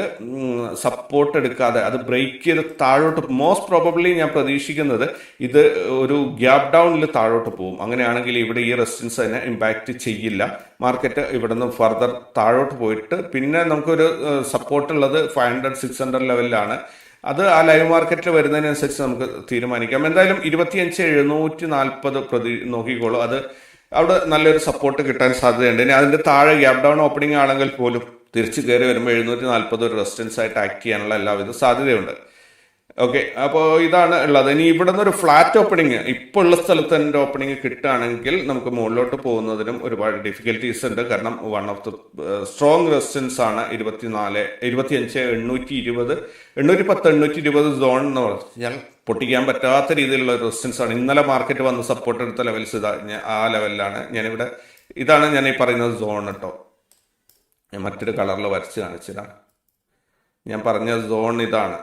സപ്പോർട്ട് എടുക്കാതെ അത് ബ്രേക്ക് ചെയ്ത് താഴോട്ട് മോസ്റ്റ് പ്രോബബ്ലി ഞാൻ പ്രതീക്ഷിക്കുന്നത് ഇത് ഒരു ഗ്യാപ് ഡൗണിൽ താഴോട്ട് പോകും അങ്ങനെയാണെങ്കിൽ ഇവിടെ ഈ റെസിസ്റ്റൻസ് തന്നെ ഇമ്പാക്റ്റ് ചെയ്യില്ല. മാർക്കറ്റ് ഇവിടെ നിന്ന് ഫർദർ താഴോട്ട് പോയിട്ട് പിന്നെ നമുക്കൊരു സപ്പോർട്ട് ഉള്ളത് ഫൈവ് ഹൺഡ്രഡ് സിക്സ് ഹൺഡ്രഡ് ലെവലിലാണ് അത് ആ ലൈവ് മാർക്കറ്റിൽ വരുന്നതിനനുസരിച്ച് നമുക്ക് തീരുമാനിക്കാം. എന്തായാലും ഇരുപത്തിയഞ്ച് എഴുന്നൂറ്റി നാൽപ്പത് പ്രതി നോക്കിക്കോളൂ. അത് അവിടെ നല്ലൊരു സപ്പോർട്ട് കിട്ടാൻ സാധ്യതയുണ്ട്. ഇനി അതിന്റെ താഴെ ഗ്യാപ് ഡൗൺ ഓപ്പണിംഗ് ആണെങ്കിൽ പോലും തിരിച്ചു കയറി വരുമ്പോൾ എഴുന്നൂറ്റി നാൽപ്പത് ഒരു റെസിസ്റ്റൻസ് ആയിട്ട് ആക്ട് ചെയ്യാനുള്ള എല്ലാവിധ സാധ്യതയുണ്ട്. ഓക്കെ അപ്പോൾ ഇതാണ് ഉള്ളത്. ഇനി ഇവിടെ നിന്ന് ഒരു ഫ്ലാറ്റ് ഓപ്പണിങ് ഇപ്പോൾ ഉള്ള സ്ഥലത്ത് തന്നെ ഓപ്പണിങ് കിട്ടുകയാണെങ്കിൽ നമുക്ക് മുകളിലോട്ട് പോകുന്നതിനും ഒരുപാട് ഡിഫിക്കൽട്ടീസ് ഉണ്ട്. കാരണം one of the strong resistance ആണ് ഇരുപത്തിനാല് ഇരുപത്തിയഞ്ച് എണ്ണൂറ്റി ഇരുപത് എണ്ണൂറ്റി പത്ത് എണ്ണൂറ്റി ഇരുപത് സോൺ എന്ന് പറഞ്ഞാൽ പൊട്ടിക്കാൻ പറ്റാത്ത രീതിയിലുള്ള റെസിസ്റ്റൻസ് ആണ്. ഇന്നലെ മാർക്കറ്റ് വന്ന് സപ്പോർട്ട് എടുത്ത ലെവൽസ് ഇതാ ആ ലെവലിലാണ് ഞാനിവിടെ ഇതാണ് ഞാൻ ഈ പറയുന്നത് സോൺ കേട്ടോ ഞാൻ മറ്റൊരു കളറിൽ വരച്ച് കാണിച്ചതാണ്. ഞാൻ പറഞ്ഞ സോൺ ഇതാണ്.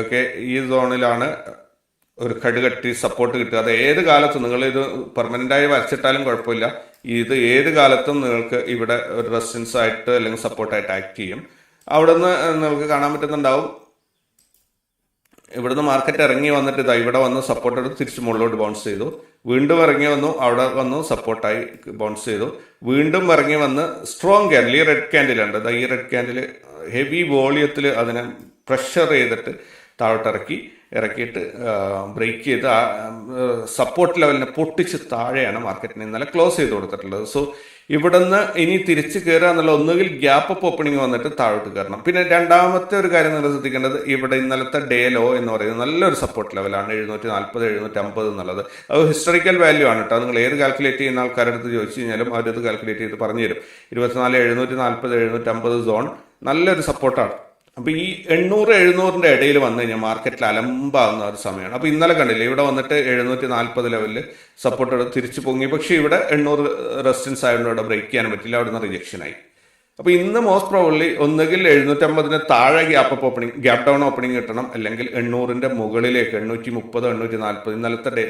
ഓക്കെ ഈ സോണിലാണ് ഒരു കടുകട്ടി സപ്പോർട്ട് കിട്ടുക. അത് ഏത് കാലത്തും നിങ്ങൾ ഇത് പെർമനന്റായി വരച്ചിട്ടാലും കുഴപ്പമില്ല. ഇത് ഏത് കാലത്തും നിങ്ങൾക്ക് ഇവിടെ ഒരു റെസിസ്റ്റൻസ് ആയിട്ട് അല്ലെങ്കിൽ സപ്പോർട്ടായിട്ട് ആക്ട് ചെയ്യും. അവിടെ നിന്ന് നിങ്ങൾക്ക് കാണാൻ പറ്റുന്നുണ്ടാവും. ഇവിടുന്ന് മാർക്കറ്റ് ഇറങ്ങി വന്നിട്ട് ഇതാ ഇവിടെ വന്ന് സപ്പോർട്ട് എടുത്ത് തിരിച്ച് മുകളിലോട്ട് ബൗൺസ് ചെയ്തു. വീണ്ടും ഇറങ്ങി വന്നു അവിടെ വന്നു സപ്പോർട്ടായി ബൗൺസ് ചെയ്തു. വീണ്ടും ഇറങ്ങി വന്ന് സ്ട്രോങ് ക്യാൻഡിൽ ഈ റെഡ് ദാ ഈ റെഡ് ക്യാൻഡിൽ ഹെവി വോളിയത്തിൽ അതിനെ പ്രഷർ ചെയ്തിട്ട് താഴോട്ടിറക്കി ഇറക്കിയിട്ട് ബ്രേക്ക് ചെയ്ത് സപ്പോർട്ട് ലെവലിനെ പൊട്ടിച്ച് താഴെയാണ് മാർക്കറ്റിനെ ഇന്നലെ ക്ലോസ് ചെയ്ത് കൊടുത്തിട്ടുള്ളത്. സോ ഇവിടുന്ന് ഇനി തിരിച്ച് കയറുക എന്നുള്ള ഒന്നുകിൽ ഗ്യാപ്പ് അപ്പ് ഓപ്പണിംഗ് വന്നിട്ട് താഴോട്ട് കയറണം പിന്നെ രണ്ടാമത്തെ ഒരു കാര്യം നിങ്ങൾ ശ്രദ്ധിക്കേണ്ടത് ഇവിടെ ഇന്നലത്തെ ഡേ ലോ എന്ന് പറയുന്നത് നല്ലൊരു സപ്പോർട്ട് ലെവലാണ് എഴുന്നൂറ്റി നാൽപ്പത് എഴുന്നൂറ്റി അമ്പത് എന്നുള്ളത്. അത് ഹിസ്റ്ററിക്കൽ വാല്യൂ ആണ് കേട്ടോ നിങ്ങൾ ഏത് കാൽക്കുലേറ്റ് ചെയ്യുന്ന ആൾക്കാരുടെ അടുത്ത് ചോദിച്ചു കഴിഞ്ഞാലും അവരത് കാൽക്കുലേറ്റ് ചെയ്ത് പറഞ്ഞു തരും ഇരുപത്തിനാല് എഴുന്നൂറ്റി നാൽപ്പത് എഴുന്നൂറ്റി അമ്പത് സോൺ നല്ലൊരു സപ്പോർട്ടാണ് അപ്പൊ ഈ എണ്ണൂറ് എഴുന്നൂറിന്റെ ഇടയിൽ വന്നു കഴിഞ്ഞാൽ മാർക്കറ്റിൽ അലമ്പാകുന്ന ഒരു സമയമാണ്. അപ്പോൾ ഇന്നലെ കണ്ടില്ലേ ഇവിടെ വന്നിട്ട് എഴുന്നൂറ്റി നാൽപ്പത് ലെവലിൽ സപ്പോർട്ട് തിരിച്ചു പൊങ്ങി. പക്ഷേ ഇവിടെ എണ്ണൂറ് റെസിസ്റ്റൻസ് ആയതുകൊണ്ട് ഇവിടെ ബ്രേക്ക് ചെയ്യാൻ പറ്റില്ല അവിടെ നിന്ന് റിജക്ഷൻ ആയി. അപ്പൊ ഇന്ന് മോസ്റ്റ് പ്രോബ്ലി ഒന്നുകിൽ എഴുന്നൂറ്റമ്പതിന് താഴെ gap up opening gap down opening കിട്ടണം. അല്ലെങ്കിൽ എണ്ണൂറിന്റെ മുകളിലേക്ക് എണ്ണൂറ്റി മുപ്പത് എണ്ണൂറ്റി നാൽപ്പത് ഇന്നലത്തെ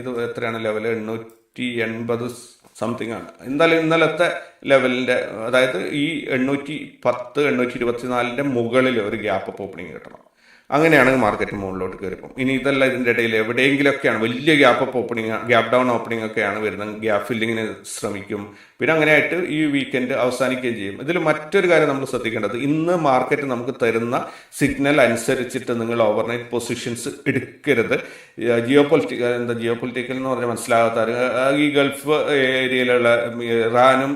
ഇത് എത്രയാണ് ലെവൽ എണ്ണൂറ്റി എൺപത് സംതിങ് ആണ്. എന്തായാലും ഇന്നലത്തെ ലെവലിന്റെ അതായത് ഈ എണ്ണൂറ്റി പത്ത് എണ്ണൂറ്റി ഇരുപത്തിനാലിന്റെ മുകളിൽ ഒരു ഗ്യാപ്പ് ഓപ്പണിങ് കിട്ടണം. അങ്ങനെയാണ് മാർക്കറ്റ് മുകളിലോട്ട് കയറിപ്പം ഇനി ഇതല്ല ഇതിന്റെ ഇടയിൽ എവിടെയെങ്കിലൊക്കെയാണ് വലിയ gap up opening gap down opening ഒക്കെയാണ് വരുന്നത്. ഗ്യാപ്പ് ഫില്ലിങ്ങിന് ശ്രമിക്കും. പിന്നെ അങ്ങനെയായിട്ട് ഈ വീക്കെൻഡ് അവസാനിക്കുകയും ചെയ്യും. ഇതിൽ മറ്റൊരു കാര്യം നമ്മൾ ശ്രദ്ധിക്കേണ്ടത് ഇന്ന് മാർക്കറ്റ് നമുക്ക് തരുന്ന സിഗ്നൽ അനുസരിച്ചിട്ട് നിങ്ങൾ ഓവർനൈറ്റ് പൊസിഷൻസ് എടുക്കരുത്. ജിയോ പൊളിറ്റിക്കൽ എന്താ ജിയോ പൊളിറ്റിക്കൽ എന്ന് പറഞ്ഞാൽ മനസ്സിലാകാത്ത ഈ ഗൾഫ് ഏരിയയിലുള്ള ഇറാനും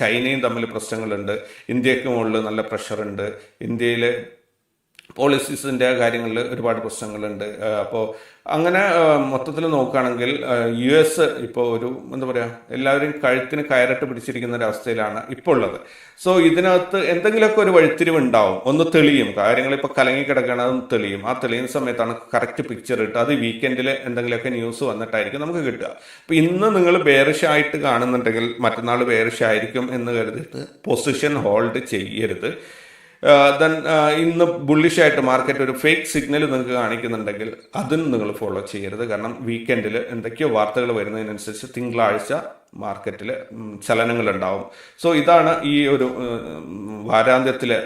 ചൈനയും തമ്മിൽ പ്രശ്നങ്ങളുണ്ട്. ഇന്ത്യയ്ക്ക് മുകളിൽ നല്ല പ്രഷറുണ്ട് ഇന്ത്യയിൽ പോളിസീസിന്റെ കാര്യങ്ങളിൽ ഒരുപാട് പ്രശ്നങ്ങളുണ്ട്. അപ്പോൾ അങ്ങനെ മൊത്തത്തിൽ നോക്കുകയാണെങ്കിൽ യു എസ് ഇപ്പോൾ ഒരു എന്താ പറയുക എല്ലാവരും കഴുത്തിന് കയറിട്ട് പിടിച്ചിരിക്കുന്ന ഒരു അവസ്ഥയിലാണ് ഇപ്പോൾ ഉള്ളത് സോ ഇതിനകത്ത് എന്തെങ്കിലുമൊക്കെ ഒരു വഴിത്തിരിവ് ഉണ്ടാവും ഒന്ന് തെളിയും. കാര്യങ്ങൾ ഇപ്പോൾ കലങ്ങി അതൊന്ന് തെളിയും. ആ തെളിയുന്ന സമയത്താണ് കറക്റ്റ് പിക്ചർ ഇട്ട് അത് വീക്കെൻഡിൽ എന്തെങ്കിലുമൊക്കെ ന്യൂസ് വന്നിട്ടായിരിക്കും നമുക്ക് കിട്ടുക. അപ്പോൾ ഇന്ന് നിങ്ങൾ ബേറിഷ് ആയിട്ട് കാണുന്നുണ്ടെങ്കിൽ മറ്റന്നാൾ ബേറിഷ് ആയിരിക്കും എന്ന് കരുതിയിട്ട് പൊസിഷൻ ഹോൾഡ് ചെയ്യരുത്. ദെൻ ഇന്ന് ബുള്ളിഷായിട്ട് മാർക്കറ്റ് ഒരു ഫേക്ക് സിഗ്നൽ നിങ്ങൾക്ക് കാണിക്കുന്നുണ്ടെങ്കിൽ അതും നിങ്ങൾ ഫോളോ ചെയ്യരുത്. കാരണം വീക്കെൻഡിൽ എന്തൊക്കെയോ വാർത്തകൾ വരുന്നതിനനുസരിച്ച് തിങ്കളാഴ്ച മാർക്കറ്റിൽ ചലനങ്ങൾ ഉണ്ടാവും. സോ ഇതാണ് ഈ ഒരു വാരാന്ത്യത്തിലെ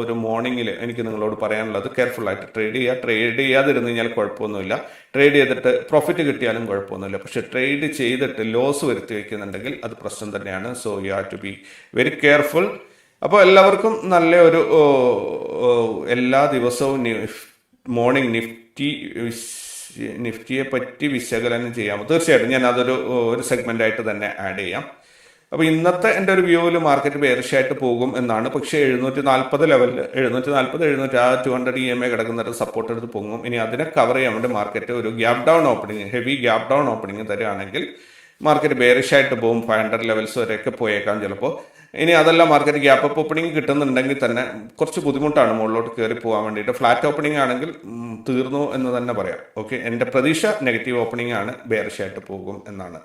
ഒരു മോർണിംഗിൽ എനിക്ക് നിങ്ങളോട് പറയാനുള്ളത്. കെയർഫുൾ ആയിട്ട് ട്രേഡ് ചെയ്യുക. ട്രേഡ് ചെയ്യാതിരുന്നു കഴിഞ്ഞാൽ കുഴപ്പമൊന്നുമില്ല. ട്രേഡ് ചെയ്തിട്ട് പ്രോഫിറ്റ് കിട്ടിയാലും കുഴപ്പമൊന്നുമില്ല. പക്ഷെ ട്രേഡ് ചെയ്തിട്ട് ലോസ് വരുത്തി വയ്ക്കുന്നുണ്ടെങ്കിൽ അത് പ്രശ്നം തന്നെയാണ്. So you have to be very careful അപ്പോൾ എല്ലാവർക്കും നല്ല ഒരു എല്ലാ ദിവസവും മോർണിംഗ് നിഫ്റ്റി നിഫ്റ്റി നിഫ്റ്റിയെ പറ്റി വിശകലനം ചെയ്യാം. തീർച്ചയായിട്ടും ഞാൻ അതൊരു ഒരു സെഗ്മെന്റ് ആയിട്ട് തന്നെ ആഡ് ചെയ്യാം. അപ്പോൾ ഇന്നത്തെ എന്റെ ഒരു വ്യൂവിൽ മാർക്കറ്റ് ബേറിഷായിട്ട് പോകും എന്നാണ്. പക്ഷേ എഴുന്നൂറ്റി നാൽപ്പത് ലെവലിൽ എഴുന്നൂറ്റി നാൽപ്പത് എഴുന്നൂറ്റി ആ two hundred E M A കിടക്കുന്ന ഒരു സപ്പോർട്ട് എടുത്ത് പൊങ്ങും. ഇനി അതിനെ കവർ ചെയ്യാൻ വേണ്ടി മാർക്കറ്റ് ഒരു gap down opening heavy gap down opening തരികയാണെങ്കിൽ മാർക്കറ്റ് ബേറിഷായിട്ട് പോകും. ഫൈവ് ഹൺഡ്രഡ് ലെവൽസ് വരെയൊക്കെ പോയേക്കാം ചിലപ്പോൾ ഇനി അതെല്ലാം മാർക്കറ്റ് ഗ്യാപ്പ് അപ്പ് ഓപ്പണിംഗ് കിട്ടുന്നുണ്ടെങ്കിൽ തന്നെ കുറച്ച് ബുദ്ധിമുട്ടാണ് മുകളിലോട്ട് കയറി പോകാൻ വേണ്ടിയിട്ട്. ഫ്ലാറ്റ് ഓപ്പണിംഗ് ആണെങ്കിൽ തീർന്നു എന്ന് തന്നെ പറയാം. ഓക്കെ എന്റെ പ്രതീക്ഷ നെഗറ്റീവ് ഓപ്പണിംഗ് ആണ് ബേറിഷായിട്ട് പോകും എന്നാണ്.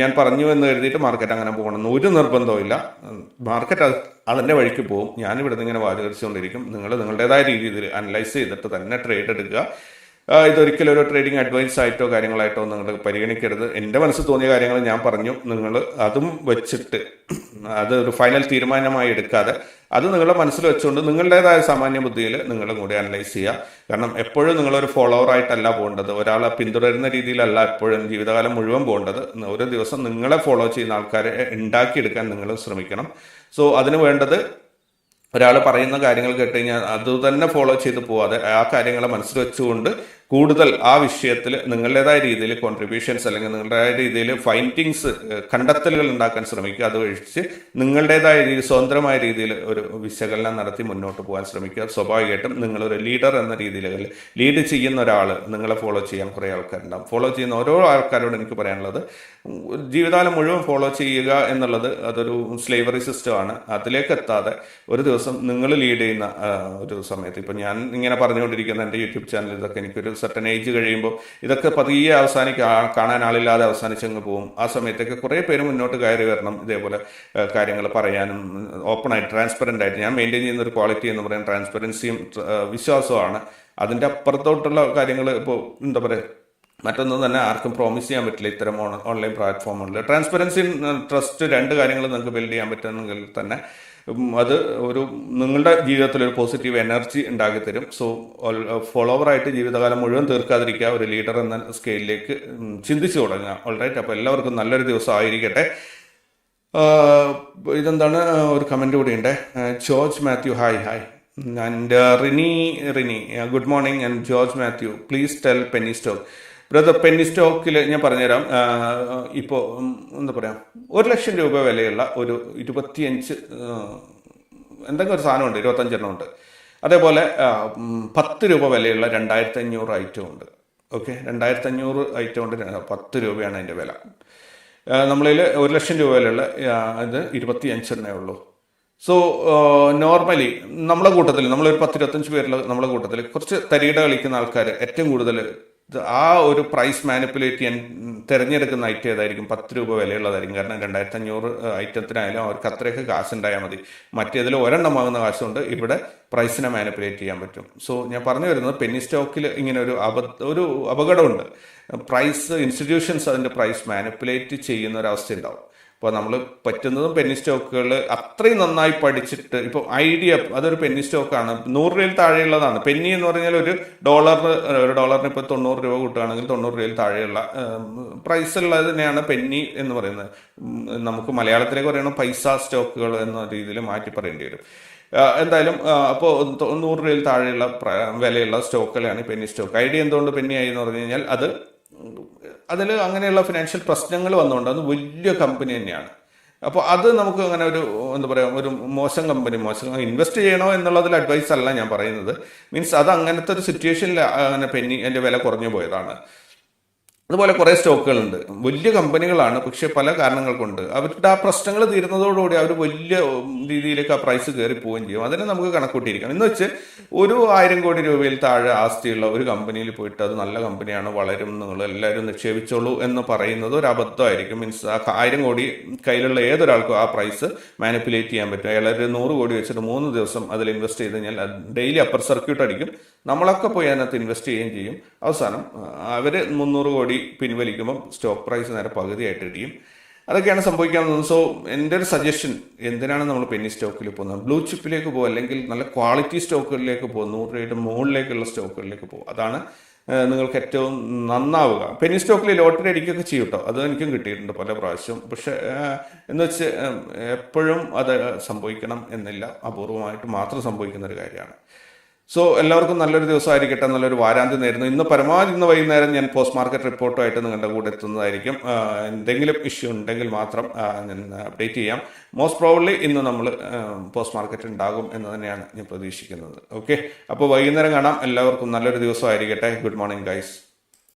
ഞാൻ പറഞ്ഞു എന്ന് എഴുതിയിട്ട് മാർക്കറ്റ് അങ്ങനെ പോകണമെന്ന് ഒരു നിർബന്ധമില്ല മാർക്കറ്റ് അത് അതിന്റെ വഴിക്ക് പോകും. ഞാനിവിടെ നിന്ന് ഇങ്ങനെ വാചകരിച്ചുകൊണ്ടിരിക്കും നിങ്ങൾ നിങ്ങളുടേതായ രീതിയിൽ അനലൈസ് ചെയ്തിട്ട് തന്നെ ട്രേഡ് എടുക്കുക. ഇതൊരിക്കലും ഒരു ട്രേഡിംഗ് അഡ്വൈസ് ആയിട്ടോ കാര്യങ്ങളായിട്ടോ നിങ്ങൾ പരിഗണിക്കരുത്. എന്റെ മനസ്സിൽ തോന്നിയ കാര്യങ്ങൾ ഞാൻ പറഞ്ഞു. നിങ്ങൾ അതും വെച്ചിട്ട് അത് ഒരു ഫൈനൽ തീരുമാനമായി എടുക്കാതെ അത് നിങ്ങളുടെ മനസ്സിൽ വെച്ചുകൊണ്ട് നിങ്ങളുടേതായ സാമാന്യ ബുദ്ധിയിൽ നിങ്ങൾ കൂടി അനലൈസ് ചെയ്യുക. കാരണം എപ്പോഴും നിങ്ങളൊരു ഫോളോവർ ആയിട്ടല്ല പോകേണ്ടത്. ഒരാളെ പിന്തുടരുന്ന രീതിയിലല്ല എപ്പോഴും ജീവിതകാലം മുഴുവൻ പോകേണ്ടത്. ഒരു ദിവസം നിങ്ങളെ ഫോളോ ചെയ്യുന്ന ആൾക്കാരെ ഉണ്ടാക്കിയെടുക്കാൻ നിങ്ങൾ ശ്രമിക്കണം. സോ അതിന് വേണ്ടത് ഒരാൾ പറയുന്ന കാര്യങ്ങൾ കേട്ട് കഴിഞ്ഞാൽ അത് തന്നെ ഫോളോ ചെയ്ത് പോവാതെ ആ കാര്യങ്ങളെ മനസ്സിൽ വെച്ചുകൊണ്ട് കൂടുതൽ ആ വിഷയത്തിൽ നിങ്ങളുടേതായ രീതിയിൽ കോൺട്രിബ്യൂഷൻസ് അല്ലെങ്കിൽ നിങ്ങളുടേതായ രീതിയിൽ ഫൈൻഡിങ്സ് കണ്ടെത്തലുകൾ ഉണ്ടാക്കാൻ ശ്രമിക്കുക. അത് ഒഴിച്ച് നിങ്ങളുടേതായ രീതിയിൽ സ്വതന്ത്രമായ രീതിയിൽ ഒരു വിശകലനം നടത്തി മുന്നോട്ട് പോകാൻ ശ്രമിക്കുക. സ്വാഭാവികമായിട്ടും നിങ്ങളൊരു ലീഡർ എന്ന രീതിയിൽ ലീഡ് ചെയ്യുന്ന ഒരാൾ നിങ്ങളെ ഫോളോ ചെയ്യാൻ കുറേ ആൾക്കാരുണ്ടാവും. ഫോളോ ചെയ്യുന്ന ഓരോ ആൾക്കാരോട് എനിക്ക് പറയാനുള്ളത് ജീവിതകാലം മുഴുവൻ ഫോളോ ചെയ്യുക എന്നുള്ളത് അതൊരു സ്ലേവറി സിസ്റ്റമാണ് അതിലേക്ക് എത്താതെ ഒരു ദിവസം നിങ്ങൾ ലീഡ് ചെയ്യുന്ന ഒരു സമയത്ത് ഇപ്പം ഞാൻ ഇങ്ങനെ പറഞ്ഞുകൊണ്ടിരിക്കുന്ന എന്റെ യൂട്യൂബ് ചാനൽ ഇതൊക്കെ എനിക്കൊരു സർട്ടൻ ഏജ് കഴിയുമ്പോൾ ഇതൊക്കെ പതിയെ അവസാനിക്കുക കാണാൻ ആളില്ലാതെ അവസാനിച്ചങ്ങ് പോകും. ആ സമയത്തൊക്കെ കുറേ പേര് മുന്നോട്ട് കയറി വരണം ഇതേപോലെ കാര്യങ്ങൾ പറയാനും ഓപ്പണായിട്ട് ട്രാൻസ്പെറന്റ് ആയിട്ട്. ഞാൻ മെയിന്റെയിൻ ചെയ്യുന്ന ഒരു ക്വാളിറ്റി എന്ന് പറയുന്നത് ട്രാൻസ്പെറൻസിയും വിശ്വാസവുമാണ്. അതിന്റെ അപ്പുറത്തോട്ടുള്ള കാര്യങ്ങൾ ഇപ്പോൾ എന്താ പറയുക മറ്റൊന്നും തന്നെ ആർക്കും പ്രോമിസ് ചെയ്യാൻ പറ്റില്ല ഇത്തരം ഓൺലൈൻ പ്ലാറ്റ്ഫോമുകളിൽ ട്രാൻസ്പെറൻസി ട്രസ്റ്റ് രണ്ട് കാര്യങ്ങൾ നിങ്ങൾക്ക് ബിൽഡ് ചെയ്യാൻ പറ്റുമെങ്കിൽ തന്നെ അത് ഒരു നിങ്ങളുടെ ജീവിതത്തിൽ ഒരു പോസിറ്റീവ് എനർജി ഉണ്ടാക്കി തരും സോ ഫോളോവറായിട്ട് ജീവിതകാലം മുഴുവൻ തീർക്കാതിരിക്കുക ഒരു ലീഡർ എന്ന സ്കെയിലിലേക്ക് ചിന്തിച്ചു തുടങ്ങുക. ഓൾറൈറ്റ് അപ്പോൾ എല്ലാവർക്കും നല്ലൊരു ദിവസം ആയിരിക്കട്ടെ. ഇതെന്താണ്? ഒരു കമന്റ് കൂടി ഉണ്ട്. George Mathew hi hi and Rini Rini good morning and George Mathew please tell penny stock brother penny സ്റ്റോക്കിൽ ഞാൻ പറഞ്ഞുതരാം. ഇപ്പോൾ എന്താ പറയുക ഒരു ലക്ഷം രൂപ വിലയുള്ള ഒരു ഇരുപത്തിയഞ്ച് എന്തെങ്കിലും ഒരു സാധനമുണ്ട് ഇരുപത്തഞ്ചെണ്ണം ഉണ്ട്. അതേപോലെ പത്ത് രൂപ വിലയുള്ള രണ്ടായിരത്തി അഞ്ഞൂറ് ഐറ്റം ഉണ്ട്. ഓക്കെ രണ്ടായിരത്തി അഞ്ഞൂറ് ഐറ്റം ഉണ്ട് പത്ത് രൂപയാണ് അതിന്റെ വില. നമ്മളിൽ ഒരു ലക്ഷം രൂപ വിലയുള്ള ഇത് ഇരുപത്തി അഞ്ചെണ്ണേ ഉള്ളൂ സോ നോർമലി നമ്മളെ കൂട്ടത്തിൽ നമ്മളൊരു പത്തിരുപത്തഞ്ച് പേരിൽ നമ്മളെ കൂട്ടത്തിൽ കുറച്ച് തരികിട കളിക്കുന്ന ആൾക്കാർ ഏറ്റവും കൂടുതൽ ആ ഒരു പ്രൈസ് മാനിപ്പുലേറ്റ് ചെയ്യാൻ തിരഞ്ഞെടുക്കുന്ന ഐറ്റം ഏതായിരിക്കും? പത്ത് രൂപ വിലയുള്ളതായിരിക്കും. കാരണം രണ്ടായിരത്തി അഞ്ഞൂറ് ഐറ്റത്തിനായാലും അവർക്ക് അത്രയൊക്കെ കാശ് ഉണ്ടായാൽ മതി. മറ്റേതിൽ ഒരെണ്ണം വാങ്ങുന്ന കാശുകൊണ്ട് ഇവിടെ പ്രൈസിനെ മാനിപ്പുലേറ്റ് ചെയ്യാൻ പറ്റും. സോ ഞാൻ പറഞ്ഞു വരുന്നത് പെന്നി സ്റ്റോക്കിൽ ഇങ്ങനെ ഒരു അബ ഒരു അപകടമുണ്ട്. പ്രൈസ് ഇൻസ്റ്റിറ്റ്യൂഷൻസ് അതിന്റെ പ്രൈസ് മാനിപ്പുലേറ്റ് ചെയ്യുന്ന ഒരു അവസ്ഥ ഉണ്ടാവും. അപ്പോൾ നമ്മൾ പറ്റുന്നതും പെന്നി സ്റ്റോക്കുകൾ അത്രയും നന്നായി പഠിച്ചിട്ട് ഇപ്പോൾ ഐഡിയ അതൊരു പെന്നി സ്റ്റോക്കാണ് നൂറ് രൂപയിൽ താഴെയുള്ളതാണ്. പെന്നി എന്ന് പറഞ്ഞാൽ ഒരു ഡോളറിന് ഒരു ഡോളറിന് ഇപ്പോൾ തൊണ്ണൂറ് രൂപ കൂട്ടുകയാണെങ്കിൽ തൊണ്ണൂറ് രൂപയിൽ താഴെയുള്ള പ്രൈസ് ഉള്ളത് തന്നെയാണ് പെന്നി എന്ന് പറയുന്നത്. നമുക്ക് മലയാളത്തിലേക്ക് പറയണം പൈസ സ്റ്റോക്കുകൾ എന്ന രീതിയിൽ മാറ്റി പറയേണ്ടി വരും. എന്തായാലും അപ്പോൾ നൂറ് രൂപയിൽ താഴെയുള്ള വിലയുള്ള സ്റ്റോക്കുകളാണ് പെന്നി സ്റ്റോക്ക് ഐഡിയ എന്തുകൊണ്ട് പെന്നി ആയി എന്ന് പറഞ്ഞു കഴിഞ്ഞാൽ അത് അതിൽ അങ്ങനെയുള്ള ഫിനാൻഷ്യൽ പ്രശ്നങ്ങൾ വന്നുകൊണ്ട് അത് വലിയ കമ്പനി തന്നെയാണ്. അപ്പോൾ അത് നമുക്ക് അങ്ങനെ ഒരു എന്താ പറയുക ഒരു മോശം കമ്പനി മോശം ഇൻവെസ്റ്റ് ചെയ്യണോ എന്നുള്ളതിൽ അഡ്വൈസ് അല്ല ഞാൻ പറയുന്നത്. മീൻസ് അത് അങ്ങനത്തെ ഒരു സിറ്റുവേഷനിൽ അങ്ങനെ പെന്നി എന്റെ വില കുറഞ്ഞു പോയതാണ്. അതുപോലെ കുറേ സ്റ്റോക്കുകളുണ്ട്. വലിയ കമ്പനികളാണ് പക്ഷെ പല കാരണങ്ങൾ കൊണ്ട് അവരുടെ ആ പ്രശ്നങ്ങൾ തീരുന്നതോടുകൂടി അവർ വലിയ രീതിയിലേക്ക് ആ പ്രൈസ് കയറി പോവുകയും ചെയ്യും. അതിനെ നമുക്ക് കണക്കൂട്ടിയിരിക്കണം. എന്ന് വെച്ച് ഒരു ആയിരം കോടി രൂപയിൽ താഴെ ആസ്തിയുള്ള ഒരു കമ്പനിയിൽ പോയിട്ട് അത് നല്ല കമ്പനിയാണ് വളരും നിങ്ങൾ എല്ലാവരും നിക്ഷേപിച്ചോളൂ എന്ന് പറയുന്നത് ഒരു അബദ്ധമായിരിക്കും. മീൻസ് ആ ആയിരം കോടി കയ്യിലുള്ള ഏതൊരാൾക്കും ആ പ്രൈസ് മാനിപ്പുലേറ്റ് ചെയ്യാൻ പറ്റും. അയാൾ ഒരു നൂറ് കോടി വെച്ചിട്ട് മൂന്ന് ദിവസം അതിൽ ഇൻവെസ്റ്റ് ചെയ്ത് കഴിഞ്ഞാൽ ഡെയിലി അപ്പർ സർക്യൂട്ട് അടിക്കും നമ്മളൊക്കെ പോയി അതിനകത്ത് ഇൻവെസ്റ്റ് ചെയ്യുകയും ചെയ്യും. അവസാനം അവർ മുന്നൂറ് കോടി പിൻവലിക്കുമ്പോൾ സ്റ്റോക്ക് പ്രൈസ് നേരെ പകുതിയായിട്ട് ഇടിയും. അതൊക്കെയാണ് സംഭവിക്കാവുന്നത് സോ എന്റെ ഒരു സജഷൻ എന്തിനാണ് നമ്മൾ പെന്നി സ്റ്റോക്കിൽ പോകുന്നത്? ബ്ലൂ ചിപ്പിലേക്ക് പോകുക അല്ലെങ്കിൽ നല്ല ക്വാളിറ്റി സ്റ്റോക്കുകളിലേക്ക് പോകുക നൂറ് രൂപയുടെ മുകളിലേക്കുള്ള സ്റ്റോക്കുകളിലേക്ക് പോകുക അതാണ് നിങ്ങൾക്ക് ഏറ്റവും നന്നാവുക. പെന്നി സ്റ്റോക്കിൽ ലോട്ടറി അടിക്കുകയൊക്കെ ചെയ്യും കേട്ടോ അത് എനിക്കും കിട്ടിയിട്ടുണ്ട് പല പ്രാവശ്യം. പക്ഷെ എന്ന് വെച്ച് എപ്പോഴും അത് സംഭവിക്കണം എന്നില്ല. അപൂർവമായിട്ട് മാത്രം സംഭവിക്കുന്ന ഒരു കാര്യമാണ്. സോ എല്ലാവർക്കും നല്ലൊരു ദിവസമായിരിക്കട്ടെ നല്ലൊരു വാരാന്ത്യം നേരുന്നു. ഇന്ന് പരമാവധി ഇന്ന് വൈകുന്നേരം ഞാൻ പോസ്റ്റ് മാർക്കറ്റ് റിപ്പോർട്ടുമായിട്ട് നിങ്ങളുടെ കൂടെ എത്തുന്നതായിരിക്കും. എന്തെങ്കിലും ഇഷ്യൂ ഉണ്ടെങ്കിൽ മാത്രം ഞാൻ അപ്ഡേറ്റ് ചെയ്യാം. മോസ്റ്റ് പ്രോബ്ലി ഇന്ന് നമ്മൾ പോസ്റ്റ് മാർക്കറ്റ് ഉണ്ടാകും എന്ന് തന്നെയാണ് ഞാൻ പ്രതീക്ഷിക്കുന്നത്. ഓക്കെ അപ്പോൾ വൈകുന്നേരം കാണാം. എല്ലാവർക്കും നല്ലൊരു ദിവസമായിരിക്കട്ടെ. Good morning guys